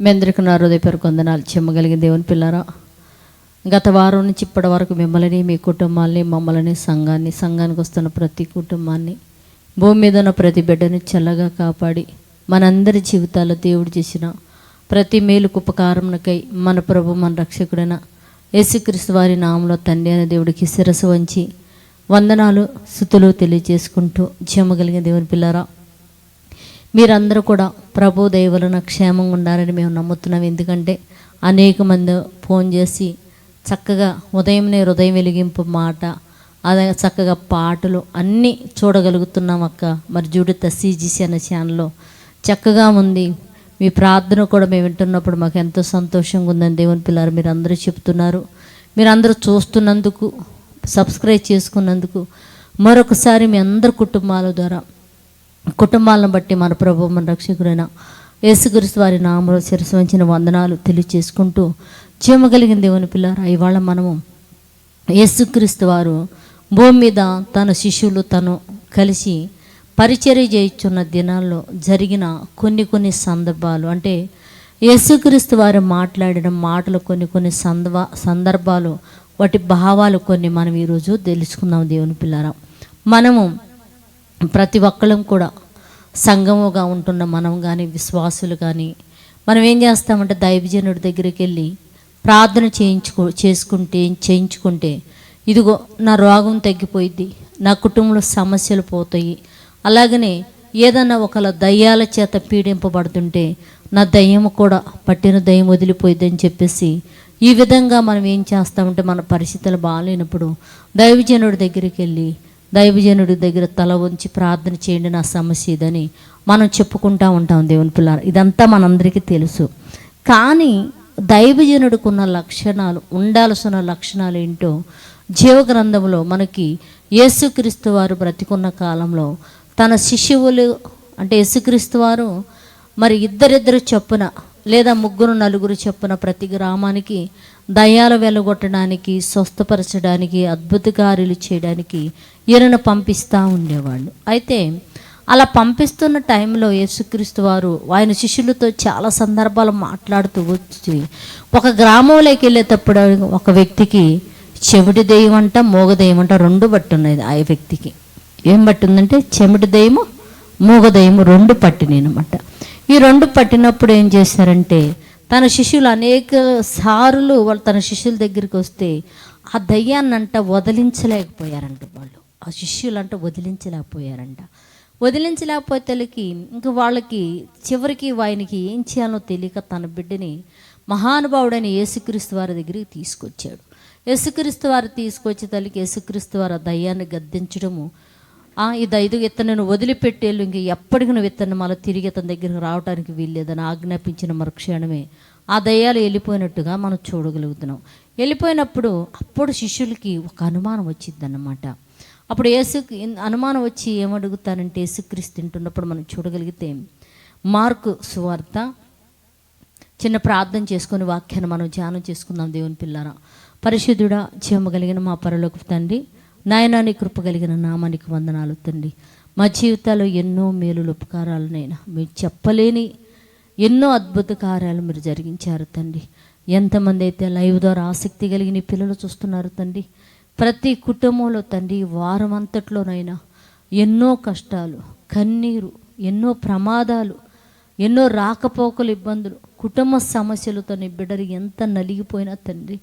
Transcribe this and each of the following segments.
మీ అందరికీ నా హృదయపేరు కొందనాలు చెమ్మగలిగిన దేవుని పిల్లరా గత వారం నుంచి ఇప్పటి వరకు మిమ్మల్ని మీ కుటుంబాన్ని మమ్మల్ని సంఘాన్ని సంఘానికి వస్తున్న ప్రతి కుటుంబాన్ని భూమి మీద ఉన్న ప్రతి బిడ్డని చల్లగా కాపాడి మనందరి జీవితాల్లో దేవుడు చేసిన ప్రతి మేలుకు ఉపకారమునకై మన ప్రభు మన రక్షకుడైన యేసుక్రీస్తు వారి నామంలో తండ్రి అనే దేవుడికి శిరస్సు వంచి వందనాలు స్థుతులు తెలియజేసుకుంటూ చెమ్మగలిగిన దేవుని పిల్లరా మీరందరూ కూడా ప్రభు దయవలన క్షేమంగా ఉండాలని మేము నమ్ముతున్నాం. ఎందుకంటే అనేక మంది ఫోన్ చేసి చక్కగా ఉదయంనే హృదయం వెలిగింపు మాట అదే చక్కగా పాటలు అన్నీ చూడగలుగుతున్నాం అక్క. మరి జూడిత సీజీసీ అనే ఛానల్లో చక్కగా ఉంది. మీ ప్రార్థన కూడా మేము వింటున్నప్పుడు మాకు ఎంతో సంతోషంగా ఉందని దేవుని పిల్లలు మీరు అందరూ చెప్తున్నారు. మీరు అందరూ చూస్తున్నందుకు సబ్స్క్రైబ్ చేసుకున్నందుకు మరొకసారి మీ అందరి కుటుంబాల ద్వారా కుటుంబాలను బట్టి మన ప్రభు మన రక్షకుడైన యేసుక్రీస్తు వారి నామలో శిరసించిన వందనాలు తెలియచేసుకుంటూ చీమగలిగిన దేవుని పిల్లారా ఇవాళ మనము యేసుక్రీస్తు వారు భూమి మీద తన శిష్యులు తను కలిసి పరిచర్య చేయించున్న దినాల్లో జరిగిన కొన్ని కొన్ని సందర్భాలు. అంటే యేసుక్రీస్తు వారు మాట్లాడిన మాటలు కొన్ని కొన్ని సందర్భ సందర్భాలు వాటి భావాలు కొన్ని మనం ఈరోజు తెలుసుకుందాం దేవుని పిల్లారా. మనము ప్రతి ఒక్కళ్ళం కూడా సంఘముగా ఉంటున్న మనం కానీ విశ్వాసులు కానీ మనం ఏం చేస్తామంటే దైవజనుడి దగ్గరికి వెళ్ళి ప్రార్థన చేయించుకో చేసుకుంటే చేయించుకుంటే ఇదిగో నా రోగం తగ్గిపోయింది నా కుటుంబంలో సమస్యలు పోతాయి. అలాగనే ఏదన్నా ఒకళ్ళ దయ్యాల చేత పీడింపబడుతుంటే నా దయ్యం కూడా పట్టిన దయ్యం వదిలిపోయిందని చెప్పేసి ఈ విధంగా మనం ఏం చేస్తామంటే మన పరిస్థితులు బాగాలేనప్పుడు దైవజనుడి దగ్గరికి వెళ్ళి దైవజనుడి దగ్గర తల ఉంచి ప్రార్థన చేయండి నా సమస్య ఇదని మనం చెప్పుకుంటా ఉంటాం దేవుని పిల్లలు. ఇదంతా మనందరికీ తెలుసు. కానీ దైవజనుడికున్న లక్షణాలు ఉండాల్సిన లక్షణాలు ఏంటో జీవగ్రంథంలో మనకి యేసుక్రీస్తు వారు బ్రతికున్న కాలంలో తన శిష్యువులు అంటే యేసుక్రీస్తు వారు మరి ఇద్దరిద్దరు చొప్పున లేదా ముగ్గురు నలుగురు చొప్పున ప్రతి గ్రామానికి దయ్యాలు వెలగొట్టడానికి స్వస్థపరచడానికి అద్భుత కార్యాలు చేయడానికి ఈయనను పంపిస్తూ ఉండేవాళ్ళు. అయితే అలా పంపిస్తున్న టైంలో యేసుక్రీస్తు వారు ఆయన శిష్యులతో చాలా సందర్భాలు మాట్లాడుతూ వచ్చి ఒక గ్రామంలోకి వెళ్ళేటప్పుడు ఒక వ్యక్తికి చెవిటి దెయ్యం అంట మూగ దెయ్యం అంట రెండు పట్టున్నది ఆ వ్యక్తికి ఏం పట్టిందంటే చెమిటి దెయ్యము మూగ దెయ్యము రెండు పట్టినాయనమాట ఈ రెండు పట్టినప్పుడు ఏం చేశారంటే తన శిష్యులు అనేక సార్లు వాళ్ళు తన శిష్యుల దగ్గరికి వస్తే ఆ దయ్యాన్నంట వదిలించలేకపోయారంట వాళ్ళు. ఆ శిష్యులు అంట వదిలించలేకపోయారంట. వదిలించలేకపోతేలకి ఇంక వాళ్ళకి చివరికి ఆయనకి ఏం చేయాలో తెలియక తన బిడ్డని మహానుభావుడైన యేసుక్రీస్తు వారి దగ్గరికి తీసుకొచ్చాడు. యేసుక్రీస్తు వారు తీసుకొచ్చి తల్లికి యేసుక్రీస్తు వారు ఆ దయ్యాన్ని గద్దించడము. ఆ, ఐదు ఇతను వదిలిపెట్టేళ్ళు ఇంక ఎప్పటికి నువ్వు ఇతను మళ్ళీ తిరిగి ఇతని దగ్గరికి రావడానికి వీల్లేదని ఆజ్ఞాపించిన మరుక్షణమే ఆ దయ్యాలు వెళ్ళిపోయినట్టుగా మనం చూడగలుగుతున్నాం. వెళ్ళిపోయినప్పుడు అప్పుడు శిష్యులకి ఒక అనుమానం వచ్చిందన్నమాట. అప్పుడు యేసు అనుమానం వచ్చి ఏమడుగుతానంటే యేసుక్రీస్తు తింటున్నప్పుడు మనం చూడగలిగితే మార్కు సువార్త చిన్న ప్రార్థన చేసుకొని వాక్యాన్ని మనం ధ్యానం చేసుకుందాం దేవుని పిల్లారా. పరిశుద్ధుడా కలిగిన మా పరలోకి తండ్రి నాయనాని కృప కలిగిన నామానికి వందనాలు తండ్రి. మా జీవితాల్లో ఎన్నో మేలులు ఉపకారాలునైనా మీరు చెప్పలేని ఎన్నో అద్భుత కార్యాలు మీరు జరిగించారు తండ్రి. ఎంతమంది అయితే లైవ్ ద్వారా ఆసక్తి కలిగిన పిల్లలు చూస్తున్నారు తండ్రి ప్రతి కుటుంబంలో తండ్రి వారం అంతట్లోనైనా ఎన్నో కష్టాలు కన్నీరు ఎన్నో ప్రమాదాలు ఎన్నో రాకపోకలు ఇబ్బందులు కుటుంబ సమస్యలతో నీ బిడ్డలు ఎంత నలిగిపోయినా తండ్రి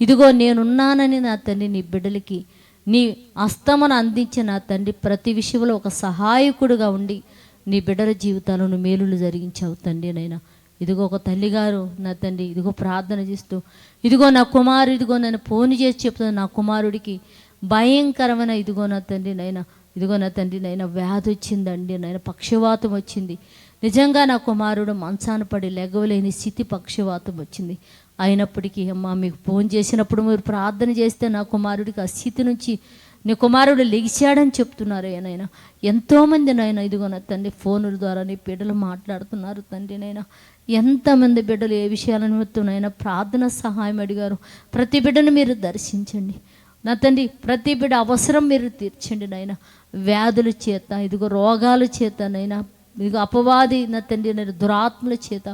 ఇదిగో నేనున్నానని నా తండ్రి నీ బిడ్డలకి నీ అస్తమను అందించిన నా తండ్రి ప్రతి విషయంలో ఒక సహాయకుడుగా ఉండి నీ బిడ్డల జీవితాలను మేలులు జరిగించావు తండ్రి నైనా ఇదిగో ఒక తల్లిగారు నా తండ్రి ఇదిగో ప్రార్థన చేస్తూ ఇదిగో నా కుమారు ఇదిగో నన్ను ఫోన్ చేసి చెప్తుంది నా కుమారుడికి. భయంకరమైన ఇదిగో నా తండ్రి నైనా ఇదిగో నా తండ్రి నైనా వ్యాధి వచ్చిందండి నైనా పక్షవాతం వచ్చింది. నిజంగా నా కుమారుడు మంచాన పడి లెగవలేని స్థితి పక్షవాతం వచ్చింది. అయినప్పటికీ అమ్మ మీకు ఫోన్ చేసినప్పుడు మీరు ప్రార్థన చేస్తే నా కుమారుడికి ఆ స్థితి నుంచి నీ కుమారుడు లెగిశాడని చెప్తున్నారు ఏనైనా ఎంతోమంది నాయన ఇదిగో నా తండ్రి ఫోనుల ద్వారా నీ బిడ్డలు మాట్లాడుతున్నారు తండ్రి నైనా ఎంతమంది బిడ్డలు ఏ విషయాల నిమిత్తమైనా ప్రార్థన సహాయం అడిగారు. ప్రతి బిడ్డను మీరు దర్శించండి. నా తండ్రి ప్రతి బిడ్డ అవసరం మీరు తీర్చండి నాయన. వ్యాధుల చేత ఇదిగో రోగాల చేత నైనా ఇదిగో అపవాది నా తండ్రి నేను దురాత్మల చేత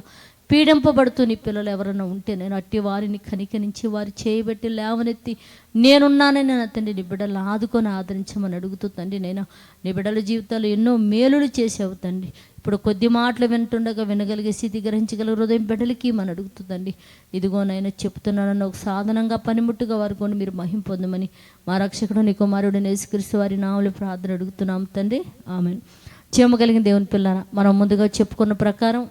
పీడింపబడుతూ నీ పిల్లలు ఎవరైనా ఉంటే నేను అట్టి వారిని కనికరించి వారి చేయబెట్టి లేవనెత్తి నేనున్నానని నా తండ్రి నీ బిడ్డలు ఆదుకొని ఆదరించమని అడుగుతూ తండ్రి నేను నీ బిడ్డల జీవితాలు ఎన్నో మేలులు చేసేవు తండ్రి. ఇప్పుడు కొద్ది మాటలు వింటుండగా వినగలిగే స్థితి గ్రహించగల హృదయం బిడ్డలకి మన అడుగుతుందండి? ఇదిగో నాయన చెప్తున్నానన్న ఒక సాధనంగా పనిముట్టుగా వారు కొని మీరు మహిం పొందమని మా రక్షకుడు నీ కుమారుడు నేసుక్రీస్తు వారి నామలు ప్రార్థన అడుగుతున్నాం తండ్రి. ఆమె చేయగలిగిన దేవుని పిల్లన మనం ముందుగా చెప్పుకున్న ప్రకారం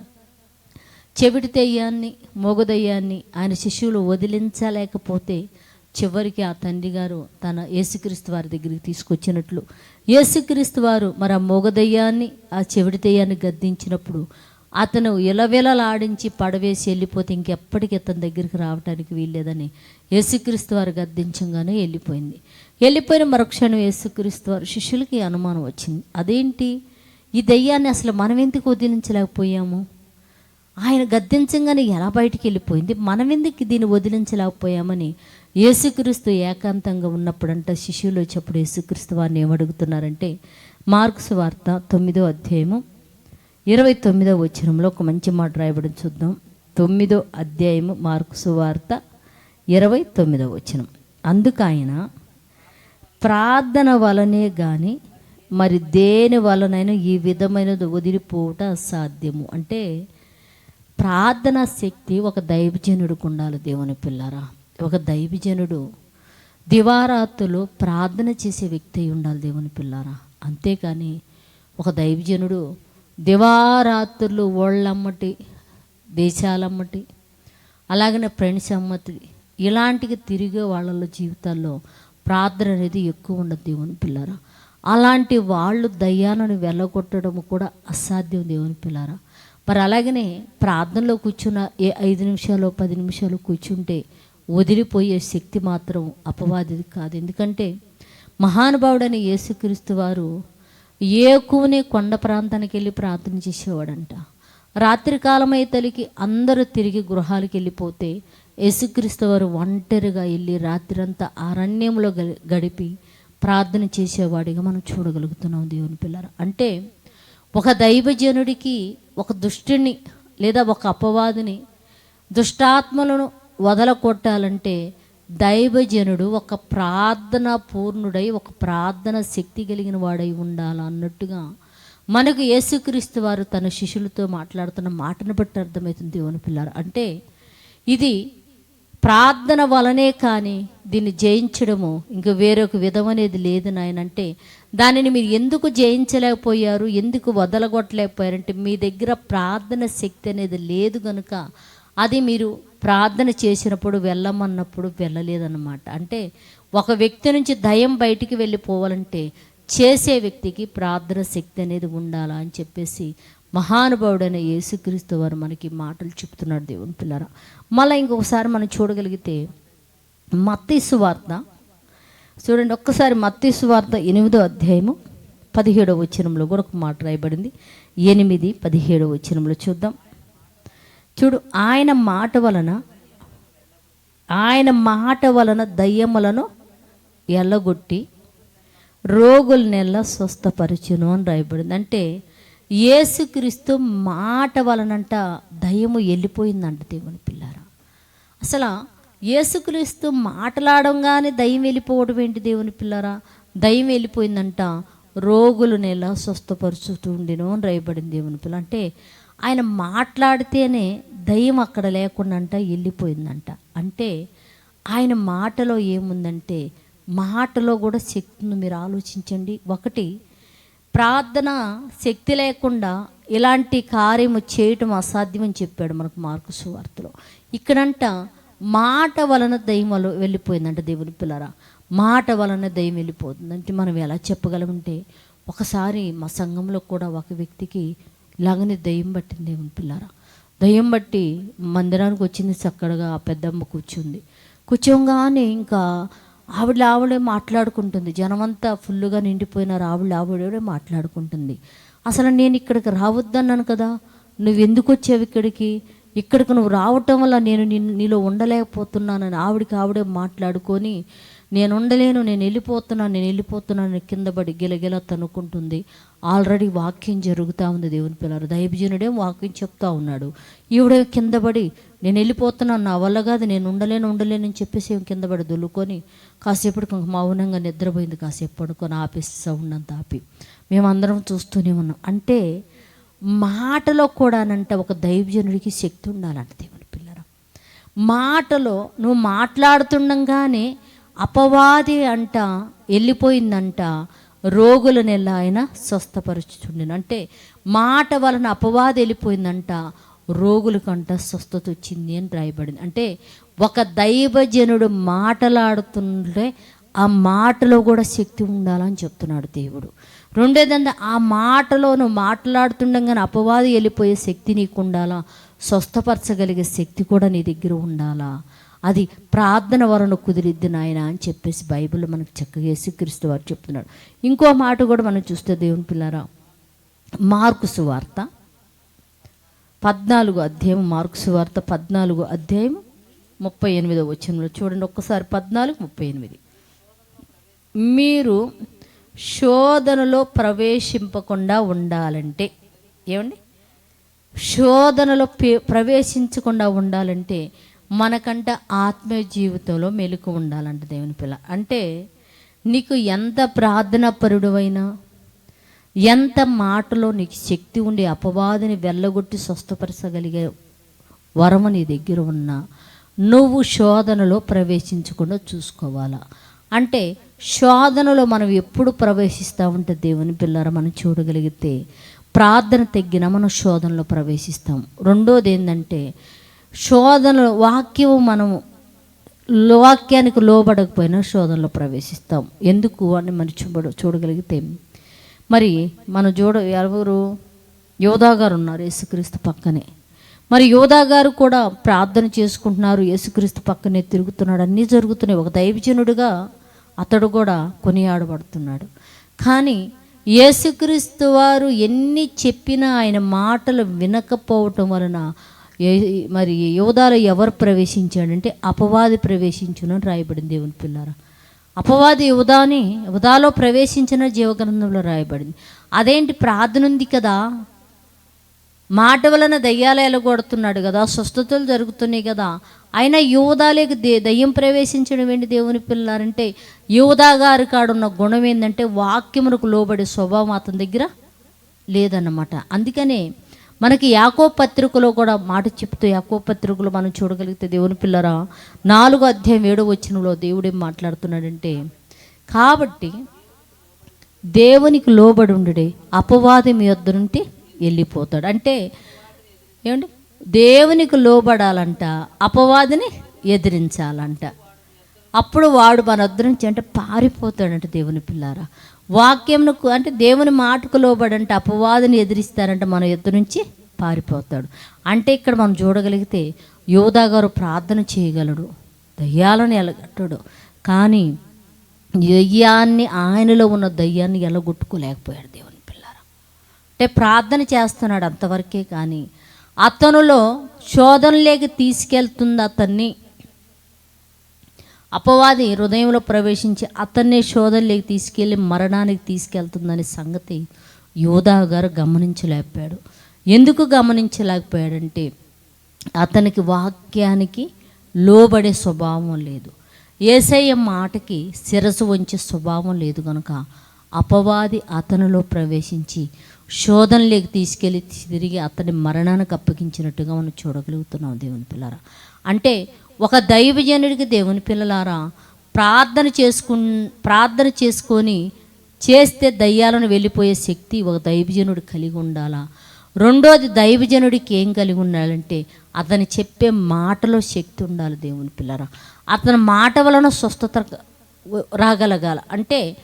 చెవిటి దెయ్యాన్ని మోగదయ్యాన్ని ఆయన శిష్యులు వదిలించలేకపోతే చివరికి ఆ తండ్రి గారు తన యేసుక్రీస్తు వారి దగ్గరికి తీసుకొచ్చినట్లు. యేసుక్రీస్తు వారు మరి ఆ మోగదయ్యాన్ని ఆ చెవిడి దయ్యాన్ని గద్దించినప్పుడు అతను ఇలవెలలాడించి పడవేసి వెళ్ళిపోతే ఇంకెప్పటికీ అతని దగ్గరికి రావడానికి వీల్లేదని యేసుక్రీస్తు వారు గద్దించంగానే వెళ్ళిపోయింది. వెళ్ళిపోయిన మరుక్షణం యేసుక్రీస్తు వారు శిష్యులకి అనుమానం వచ్చింది. అదేంటి? ఈ దయ్యాన్ని అసలు మనం ఎందుకు వదిలించలేకపోయాము? ఆయన గద్దించంగానే ఎలా బయటికి వెళ్ళిపోయింది? మనం ఎందుకు దీన్ని వదిలించలేకపోయామని యేసుక్రీస్తు ఏకాంతంగా ఉన్నప్పుడంట శిష్యులు వచ్చేప్పుడు యేసుక్రీస్తు వారిని ఏమడుగుతున్నారంటే మార్క్స్ వార్త తొమ్మిదో అధ్యాయము ఇరవై తొమ్మిదో వచనంలో ఒక మంచి మాట రాయబడి చూద్దాం. తొమ్మిదో అధ్యాయము మార్క్స్ వార్త ఇరవై తొమ్మిదో వచనం. అందుకు ఆయన ప్రార్థన వలనే కానీ మరి దేని వలనైనా ఈ విధమైనది వదిలిపోవట అసాధ్యము. అంటే ప్రార్థన శక్తి ఒక దైవజనుడికి ఉండాలి దేవుని పిల్లరా. ఒక దైవజనుడు దివారాత్రులు ప్రార్థన చేసే వ్యక్తి ఉండాలి దేవుని పిల్లారా. అంతేకాని ఒక దైవజనుడు దివారాత్రులు ఓళ్ళమ్మటి దేశాలమ్మటి అలాగనే ఫ్రెండ్స్ అమ్మటి ఇలాంటికి తిరిగే వాళ్ళ జీవితాల్లో ప్రార్థన అనేది ఎక్కువ ఉండదు దేవుని పిల్లారా. అలాంటి వాళ్ళు దయ్యాలను వెళ్ళగొట్టడం కూడా అసాధ్యం దేవుని పిల్లారా. మరి అలాగనే ప్రార్థనలో కూర్చున్న ఏ ఐదు నిమిషాలు పది నిమిషాలు కూర్చుంటే వదిలిపోయే శక్తి మాత్రం అపవాదిది కాదు. ఎందుకంటే మహానుభావుడని యేసుక్రీస్తు వారు ఏకునే కొండ ప్రాంతానికి వెళ్ళి ప్రార్థన చేసేవాడంట. రాత్రికాలమై తలికి అందరూ తిరిగి గృహాలకు వెళ్ళిపోతే యేసుక్రీస్తు వారు ఒంటరిగా వెళ్ళి రాత్రంతా అరణ్యంలో గ- గడిపి ప్రార్థన చేసేవాడిగా మనం చూడగలుగుతున్నాం దేవుని పిల్లలు అంటే ఒక దైవజనుడికి ఒక దుష్టుని లేదా ఒక అపవాదిని దుష్టాత్మలను వదలకొట్టాలంటే దైవజనుడు ఒక ప్రార్థన పూర్ణుడై ఒక ప్రార్థన శక్తి కలిగిన వాడై ఉండాలి అన్నట్టుగా మనకు యేసుక్రీస్తు వారు తన శిష్యులతో మాట్లాడుతున్న మాటను బట్టి అర్థమవుతుంది దేవుని పిల్లలు. అంటే ఇది ప్రార్థన వలనే కానీ దీన్ని జయించడము ఇంక వేరొక విధం అనేది లేదు నాయన. అంటే దానిని మీరు ఎందుకు జయించలేకపోయారు? ఎందుకు వదలగొట్టలేకపోయారంటే మీ దగ్గర ప్రార్థన శక్తి అనేది లేదు కనుక అది మీరు ప్రార్థన చేసినప్పుడు వెళ్ళమన్నప్పుడు వెళ్ళలేదన్నమాట. అంటే ఒక వ్యక్తి నుంచి దయం బయటికి వెళ్ళిపోవాలంటే చేసే వ్యక్తికి ప్రార్థన శక్తి అనేది ఉండాలా అని చెప్పేసి మహానుభావుడైన యేసుక్రీస్తు వారు మనకి మాటలు చెప్తున్నాడు దేవుని పిల్లరా. మళ్ళీ ఇంకొకసారి మనం చూడగలిగితే మత్తీసు వార్త. చూడండి ఒక్కసారి మత్తీసు వార్త ఎనిమిదో అధ్యాయము పదిహేడో వచనంలో కూడా ఒక మాట రాయబడింది. ఎనిమిది పదిహేడో వచనంలో చూద్దాం. చూడు ఆయన మాట వలన ఆయన మాట వలన దయ్యములను ఎల్లగొట్టి రోగులనెల్ల స్వస్థపరచును అని రాయబడింది. అంటే ఏసుక్రీస్తు మాట వలనంట దయ్యము వెళ్ళిపోయిందంట దేవుని పిల్లారా. అసలు ఏసుక్రీస్తు మాట్లాడంగానే దయ్యం వెళ్ళిపోవడం ఏంటి దేవుని పిల్లారా? దయ్యం వెళ్ళిపోయిందంట రోగులు నెల స్వస్థపరుచుతూ ఉండేను అని రాయబడింది దేవుని పిల్ల. అంటే ఆయన మాట్లాడితేనే దయ్యం అక్కడ లేకుండా అంట వెళ్ళిపోయిందంట అంటే ఆయన మాటలో ఏముందంటే మాటలో కూడా శక్తిని మీరు ఆలోచించండి. ఒకటి ప్రార్థన శక్తి లేకుండా ఇలాంటి కార్యము చేయటం అసాధ్యమని చెప్పాడు మనకు మార్కు సువార్తలో ఇక్కడంట మాట వలన దయ్యం వల్ల వెళ్ళిపోయిందంట దేవుని పిల్లరా. మాట వలన దయ్యం వెళ్ళిపోతుంది అంటే మనం ఎలా చెప్పగలమంటే ఒకసారి మా సంఘంలో కూడా ఒక వ్యక్తికి ఇలాగనే దయ్యం పట్టింది దేవుని పిల్లరా. దయ్యం బట్టి మందిరానికి వచ్చింది చక్కడగా ఆ పెద్దమ్మ కూర్చుంది. కూర్చోగానే ఇంకా ఆవిడ ఆవిడే మాట్లాడుకుంటుంది. జనమంతా ఫుల్గా నిండిపోయినారు. ఆవిడ ఆవిడే మాట్లాడుకుంటుంది. అసలు నేను ఇక్కడికి రావద్దన్నాను కదా. నువ్వు ఎందుకు వచ్చావు ఇక్కడికి? ఇక్కడికి నువ్వు రావటం వల్ల నేను నిన్ను నీలో ఉండలేకపోతున్నానని ఆవిడకి ఆవిడే మాట్లాడుకొని నేను ఉండలేను నేను వెళ్ళిపోతున్నాను నేను వెళ్ళిపోతున్నాను కింద పడి గిలగిల తనుకుంటుంది ఆల్రెడీ వాక్యం జరుగుతూ ఉంది దేవుని పిల్లలు. దైవజనుడే వాక్యం చెప్తా ఉన్నాడు. ఈవిడే కింద పడి నేను వెళ్ళిపోతున్నాను నా వల్ల కాదు నేను ఉండలేను ఉండలేను అని చెప్పేసి కిందపడి కింద పడి దుల్లుకొని కాసేపటికి మౌనంగా నిద్రపోయింది కాసేపు పడుకొని ఆపేసి సౌండ్ అంతా ఆపి. మేమందరం చూస్తూనే ఉన్నాం. అంటే మాటలో కూడానంట ఒక దైవజనుడికి శక్తి ఉండాలంట దేవుని పిల్లర. మాటలో నువ్వు మాట్లాడుతుండగానే అపవాది అంట వెళ్ళిపోయిందంట రోగులను ఎలా ఆయన స్వస్థపరుచుండెను అంటే మాట వలన అపవాది వెళ్ళిపోయిందంట రోగులకంట స్వస్థత వచ్చింది అని రాయబడింది. అంటే ఒక దైవజనుడు మాటలాడుతుంటే ఆ మాటలో కూడా శక్తి ఉండాలని చెప్తున్నాడు దేవుడు. రెండోదంటే ఆ మాటలో నువ్వు మాట్లాడుతుండగానే అపవాది వెళ్ళిపోయే శక్తి నీకు ఉండాలా స్వస్థపరచగలిగే శక్తి కూడా నీ దగ్గర ఉండాలా? అది ప్రార్థన వలన కుదిరిద్ది నాయన అని చెప్పేసి బైబిల్లో మనకు చక్కగా యేసుక్రీస్తు వారు చెప్తున్నాడు. ఇంకో మాట కూడా మనం చూస్తే దేవుని పిల్లరా మార్కు సువార్త పద్నాలుగు అధ్యాయం మార్కు సువార్త పద్నాలుగు అధ్యాయం ముప్పై ఎనిమిదో వచ్చినలో చూడండి. ఒక్కసారి పద్నాలుగు ముప్పై ఎనిమిది. మీరు శోధనలో ప్రవేశింపకుండా ఉండాలంటే ఏమండి? శోధనలో పే- ప్రవేశించకుండా ఉండాలంటే మనకంట ఆత్మీయ జీవితంలో మెలకు ఉండాలంట దేవుని పిల్ల. అంటే నీకు ఎంత ప్రార్థనా పరుడువైనా ఎంత మాటలో నీకు శక్తి ఉండి అపవాదిని వెళ్ళగొట్టి స్వస్థపరచగలిగే వరము నీ దగ్గర ఉన్నా నువ్వు శోధనలో ప్రవేశించకుండా చూసుకోవాలా. అంటే శోధనలో మనం ఎప్పుడు ప్రవేశిస్తూ ఉంటే దేవుని పిల్లర మనం చూడగలిగితే ప్రార్థన తగ్గిన మనం శోధనలో ప్రవేశిస్తాం. రెండోది ఏంటంటే శోధనలో వాక్యం మనం వాక్యానికి లోబడకపోయినా శోధనలో ప్రవేశిస్తాం. ఎందుకు అని మనం చూడ చూడగలిగితే మరి మనం చూడ ఎవరు? యోధా గారు ఉన్నారు యేసుక్రీస్తు పక్కనే. మరి యోధా గారు కూడా ప్రార్థన చేసుకుంటున్నారు. యేసుక్రీస్తు పక్కనే తిరుగుతున్నాడు. అన్నీ జరుగుతున్నాయి. ఒక దైవజనుడిగా అతడు కూడా కొనియాడబడుతున్నాడు. కానీ యేసుక్రీస్తు వారు ఎన్ని చెప్పినా ఆయన మాటలు వినకపోవటం వలన మరి యోధాలో ఎవరు ప్రవేశించాడంటే అపవాది ప్రవేశించునని అని రాయబడింది దేవుని పిల్లరా. అపవాది యువదాని యువదాలో ప్రవేశించిన జీవగ్రంథంలో రాయబడింది. అదేంటి ప్రార్థన ఉంది కదా? మాట వలన దయ్యాలు ఎలగొడుతున్నాడు కదా స్వస్థతలు జరుగుతున్నాయి కదా. అయినా యువదాలేకి దే దయ్యం ప్రవేశించడం ఏంటి దేవుని పిల్లారంటే యువదా గారి కాడున్న గుణం ఏంటంటే వాక్యమునకు లోబడే స్వభావం అతని దగ్గర లేదన్నమాట. అందుకనే మనకి యాకో పత్రికలో కూడా మాట చెప్తూ యాకో పత్రికలో మనం చూడగలిగితే దేవుని పిల్లరా నాలుగో అధ్యాయం ఏడో వచ్చినలో దేవుడేం మాట్లాడుతున్నాడంటే కాబట్టి దేవునికి లోబడి ఉండుడే అపవాదం యొద్ద వద్ద నుండి వెళ్ళిపోతాడు. అంటే ఏమండి? దేవునికి లోబడాలంట అపవాదిని ఎదిరించాలంట. అప్పుడు వాడు మన వద్ద నుంచి అంటే పారిపోతాడంట దేవుని పిల్లారా. వాక్యంకు అంటే దేవుని మాటకు లోబడంటే అపవాదిని ఎదిరిస్తారంటే మన యుద్ధ నుంచి పారిపోతాడు. అంటే ఇక్కడ మనం చూడగలిగితే యోధా గారు ప్రార్థన చేయగలడు దయ్యాలను ఎలగట్టడు. కానీ దయ్యాన్ని ఆయనలో ఉన్న దయ్యాన్ని ఎలగొట్టుకోలేకపోయాడు దేవుని అంటే ప్రార్థన చేస్తున్నాడు అంతవరకే కానీ అతనులో శోధనలేకి తీసుకెళ్తుంది అతన్ని. అపవాది హృదయంలో ప్రవేశించి అతన్నే శోధనలోకి తీసుకెళ్ళి మరణానికి తీసుకెళ్తుందనే సంగతి యోధా గారు గమనించలేకపోయాడు. ఎందుకు గమనించలేకపోయాడంటే అతనికి వాక్యానికి లోబడే స్వభావం లేదు. ఏసయ్య మాటకి శిరసు వంచే స్వభావం లేదు కనుక అపవాది అతనిలో ప్రవేశించి శోధనలోకి తీసుకెళ్ళి తిరిగి అతని మరణానికి అప్పగించినట్టుగా మనం చూడగలుగుతున్నాం దేవుని పిల్లరా. అంటే ఒక దైవజనుడికి దేవుని పిల్లలారా ప్రార్థన చేసుకు ప్రార్థన చేసుకొని చేస్తే దయ్యాలను వెళ్ళిపోయే శక్తి ఒక దైవజనుడు కలిగి ఉండాలా? రెండోది దైవజనుడికి ఏం కలిగి ఉండాలంటే అతను చెప్పే మాటలో శక్తి ఉండాలి దేవుని పిల్లరా. అతని మాట వలన స్వస్థత రాగలగాల. అంటే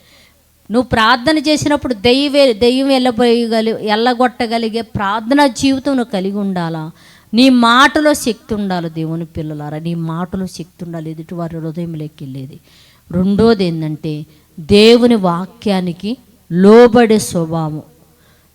నువ్వు ప్రార్థన చేసినప్పుడు దెయ్యవే దెయ్యం వెళ్ళబోయగలి ఎల్లగొట్టగలిగే ప్రార్థనా జీవితం నువ్వు కలిగి ఉండాలా? నీ మాటలో శక్తి ఉండాలి దేవుని పిల్లలారా. నీ మాటలో శక్తి ఉండాలి. ఎదుటి వారి హృదయంలోకి వెళ్ళేది. రెండోది ఏంటంటే దేవుని వాక్యానికి లోబడే స్వభావం.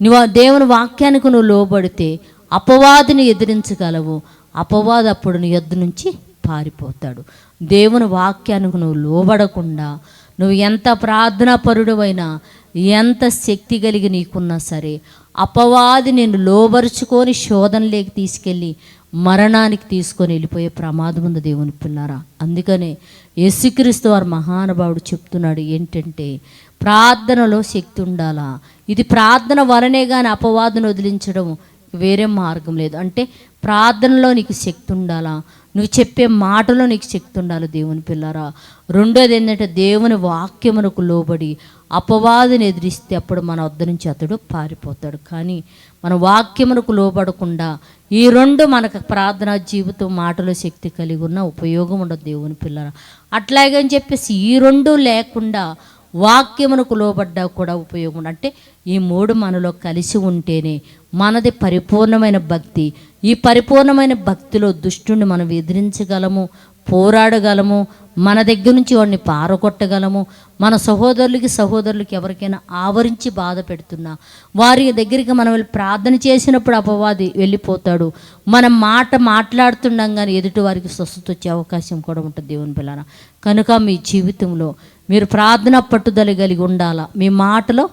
నువ్వు దేవుని వాక్యానికి నువ్వు లోబడితే అపవాదిని ఎదిరించగలవు. అపవాది అప్పుడు నీ యొద్ద నుంచి పారిపోతాడు. దేవుని వాక్యానికి నువ్వు లోబడకుండా నువ్వు ఎంత ప్రార్థనాపరుడువైనా ఎంత శక్తి కలిగి నీకున్నా సరే అపవాది నేను లోబరుచుకొని శోధనలోకి తీసుకెళ్ళి మరణానికి తీసుకొని వెళ్ళిపోయే ప్రమాదం ఉంది దేవుని పిల్లారా. అందుకనే యేసుక్రీస్తు వారు మహానుభావుడు చెప్తున్నాడు ఏంటంటే ప్రార్థనలో శక్తి ఉండాలా? ఇది ప్రార్థన వలనే కానీ అపవాదును వదిలించడం వేరే మార్గం లేదు. అంటే ప్రార్థనలో నీకు శక్తి ఉండాలా? నువ్వు చెప్పే మాటలో నీకు శక్తి ఉండాలి దేవుని పిల్లారా? రెండోది ఏంటంటే దేవుని వాక్యమునకు లోబడి అపవాదిని ఎదిరిస్తే అప్పుడు మన వద్ద నుంచి అతడు పారిపోతాడు. కానీ మన వాక్యమునకు లోబడకుండా ఈ రెండు మనకు ప్రార్థనా జీవితం మాటలో శక్తి కలిగి ఉన్న ఉపయోగం ఉండదు దేవుని పిల్లల అట్లాగని చెప్పేసి ఈ రెండు లేకుండా వాక్యమునకు లోబడ్డా కూడా ఉపయోగం అంటే ఈ మూడు మనలో కలిసి ఉంటేనే మనది పరిపూర్ణమైన భక్తి. ఈ పరిపూర్ణమైన భక్తిలో దుష్టుని మనం ఎదిరించగలము? పోరాడగలము మన దగ్గర నుంచి వాడిని పారగొట్టగలము మన సహోదరులకి సహోదరులకి ఎవరికైనా ఆవరించి బాధ పెడుతున్నా వారి దగ్గరికి మనం వెళ్ళి ప్రార్థన చేసినప్పుడు అపవాది వెళ్ళిపోతాడు. మనం మాట మాట్లాడుతుండగానే ఎదుటి వారికి స్వస్థత వచ్చే అవకాశం కూడా ఉంటుంది దేవుని పిల్లన కనుక మీ జీవితంలో మీరు ప్రార్థన పట్టుదల కలిగి ఉండాలా మీ మాటలో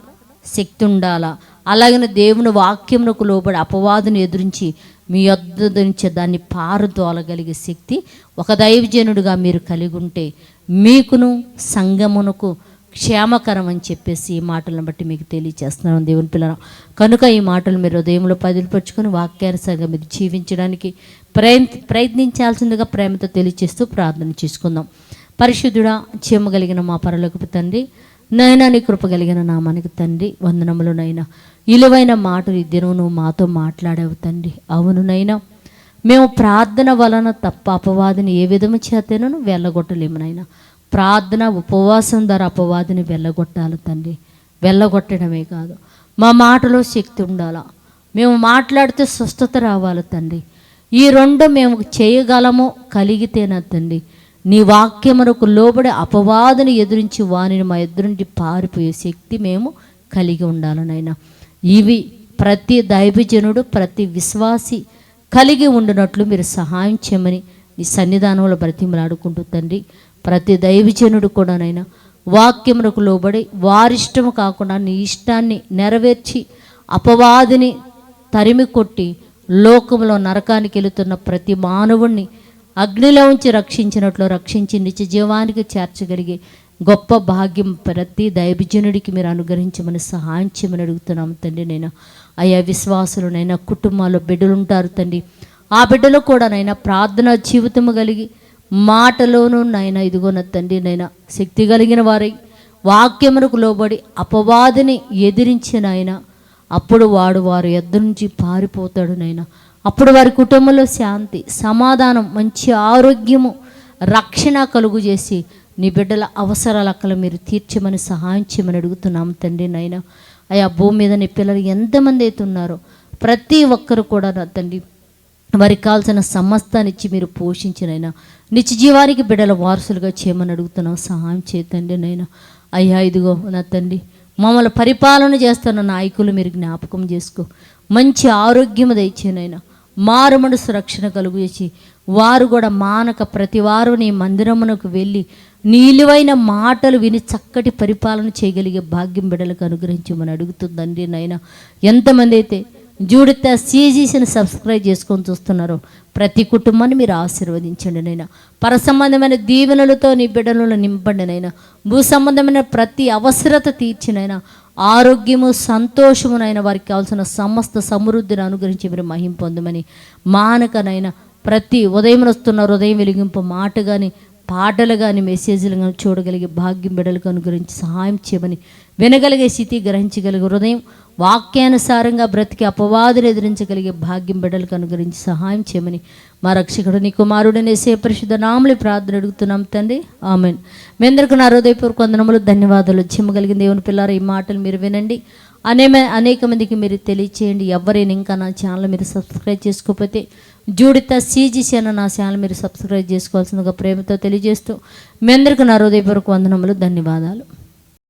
శక్తి ఉండాలా అలాగనే దేవుని వాక్యమునకు లోబడి అపవాదుని ఎదురించి మీ యొద్ద నుంచి దాన్ని పారుదోలగలిగే శక్తి ఒక దైవజనుడిగా మీరు కలిగి ఉంటే మీకును సంగమునకు క్షేమకరం అని చెప్పేసి ఈ మాటలను బట్టి మీకు తెలియజేస్తున్నాను దేవుని పిల్లలు. కనుక ఈ మాటలు మీరు హృదయంలో పదిలిపరుచుకొని వాక్యానుసారంగా మీరు జీవించడానికి ప్రయత్ ప్రయత్నించాల్సిందిగా ప్రేమతో తెలియచేస్తూ ప్రార్థన చేసుకుందాం. పరిశుద్ధుడా చేయగలిగిన మా పరలోకి తండ్రి నైనా నీ కృప కలిగిన నామానికి తండ్రి వందనములు నైనా. ఇలువైన మాటలు ఇద్దరు నువ్వు మాతో మాట్లాడావు తండ్రి. అవును నైనా. మేము ప్రార్థన వలన తప్ప అపవాదిని ఏ విధము చేతేనో వెళ్ళగొట్టలేము నైనా. ప్రార్థన ఉపవాసం ద్వారా అపవాదిని వెళ్ళగొట్టాలి తండ్రి. వెళ్ళగొట్టడమే కాదు. మా మాటలో శక్తి ఉండాలా? మేము మాట్లాడితే స్వస్థత రావాలి తండ్రి. ఈ రెండు మేము చేయగలము కలిగితేనా తండ్రి? నీ వాక్యమునకు లోబడి అపవాదును ఎదురించి వానిని మా ఎదురుండి పారిపోయే శక్తి మేము కలిగి ఉండాలనైనా ఇవి ప్రతి దైవజనుడు ప్రతి విశ్వాసి కలిగి ఉండినట్లు మీరు సహాయం చేయమని నీ సన్నిధానంలో బ్రతిమలాడుకుంటూ తండ్రి ప్రతి దైవజనుడు కూడానైనా వాక్యమునకు లోబడి వారిష్టము కాకుండా నీ ఇష్టాన్ని నెరవేర్చి అపవాదిని తరిమి కొట్టి లోకంలో నరకానికి వెళుతున్న ప్రతి మానవుణ్ణి అగ్నిలో ఉంచి రక్షించినట్లు రక్షించి నిత్య జీవానికి చేర్చగలిగే గొప్ప భాగ్యం ప్రతి దైవజనుడికి మీరు అనుగ్రహించమని సహాయం చేయమని అడుగుతున్నాం తండ్రి నేను. అయ్యా విశ్వాసులు నైనా కుటుంబాల్లో బిడ్డలు ఉంటారు తండ్రి. ఆ బిడ్డలు కూడా నైనా ప్రార్థన జీవితము కలిగి మాటలోనూ నైనా ఇదిగోన తండ్రి నైనా శక్తి కలిగిన వారై వాక్యమునకు లోబడి అపవాదిని ఎదిరించిన ఆయన అప్పుడు వాడు వారు ఎద్దు నుంచి పారిపోతాడు నైనా. అప్పుడు వారి కుటుంబంలో శాంతి సమాధానం మంచి ఆరోగ్యము రక్షణ కలుగు చేసి నీ బిడ్డల అవసరాల అక్కలు మీరు తీర్చమని సహాయం చేయమని అడుగుతున్నాం తండ్రి నాయన. అయ్యా భూమి మీద నీ పిల్లలు ఎంతమంది అయితే ఉన్నారో ప్రతి ఒక్కరు కూడా నా తండ్రి వారికి కావాల్సిన సమస్తానిచ్చి మీరు పోషించినైనా నిత్య జీవానికి బిడ్డల వారసులుగా చేయమని అడుగుతున్నాం. సహాయం చేయతండి నైనా అయ్యా ఇదిగో నా తండ్రి మమ్మల్ని పరిపాలన చేస్తున్న నాయకులు మీరు జ్ఞాపకం చేసుకో. మంచి ఆరోగ్యం దయచేనైనా మారు మనసు రక్షణ కలుగు చేసి వారు కూడా మానక ప్రతివారు నీ మందిరమునకు వెళ్ళి నీలువైన మాటలు విని చక్కటి పరిపాలన చేయగలిగే భాగ్యం బిడలకు అనుగ్రహించమని అడుగుతుందండి నాయన. ఎంతమంది అయితే జూడిత సీజీసీని సబ్స్క్రైబ్ చేసుకొని చూస్తున్నారు. ప్రతి కుటుంబాన్ని మీరు ఆశీర్వదించండి నైనా పర సంబంధమైన దీవెనలతో నీ బిడ్డలను నింపండి నైనా భూ సంబంధమైన ప్రతి అవసరత తీర్చినైనా ఆరోగ్యము సంతోషమునైనా వారికి కావాల్సిన సమస్త సమృద్ధిని అనుగ్రహించి మీరు మహిం పొందమని మానకనైనా ప్రతి ఉదయం వస్తున్న హృదయం వెలిగింపు మాట కానీ పాటలు కానీ మెసేజ్లు కానీ చూడగలిగే భాగ్యం బిడలకు అనుగ్రహించి సహాయం చేయమని వినగలిగే స్థితి గ్రహించగలిగే హృదయం వాక్యానుసారంగా బ్రతికి అపవాదులు ఎదిరించగలిగే భాగ్యం బిడ్డలకు అనుగ్రహించి సహాయం చేయమని మా రక్షకుడు నీ కుమారుడనే సే పరిశుద్ధ నామలి ప్రార్థన అడుగుతున్నాం తండ్రి. ఆమెన్. మీ అందరికీ నా హృదయపూర్వక వందనములు ధన్యవాదాలు. చిమ్మగలిగిన దేవుని పిల్లారు ఈ మాటలు మీరు వినండి. అనే అనేక మందికి మీరు తెలియచేయండి. ఎవరైనా ఇంకా నా ఛానల్ మీరు సబ్స్క్రైబ్ చేసుకోకపోతే జూడిత సీజీసీ అన్న నా ఛానల్ మీరు సబ్స్క్రైబ్ చేసుకోవాల్సిందిగా ప్రేమతో తెలియజేస్తూ మీ అందరికీ నా హృదయపూర్వక వందనములు ధన్యవాదాలు.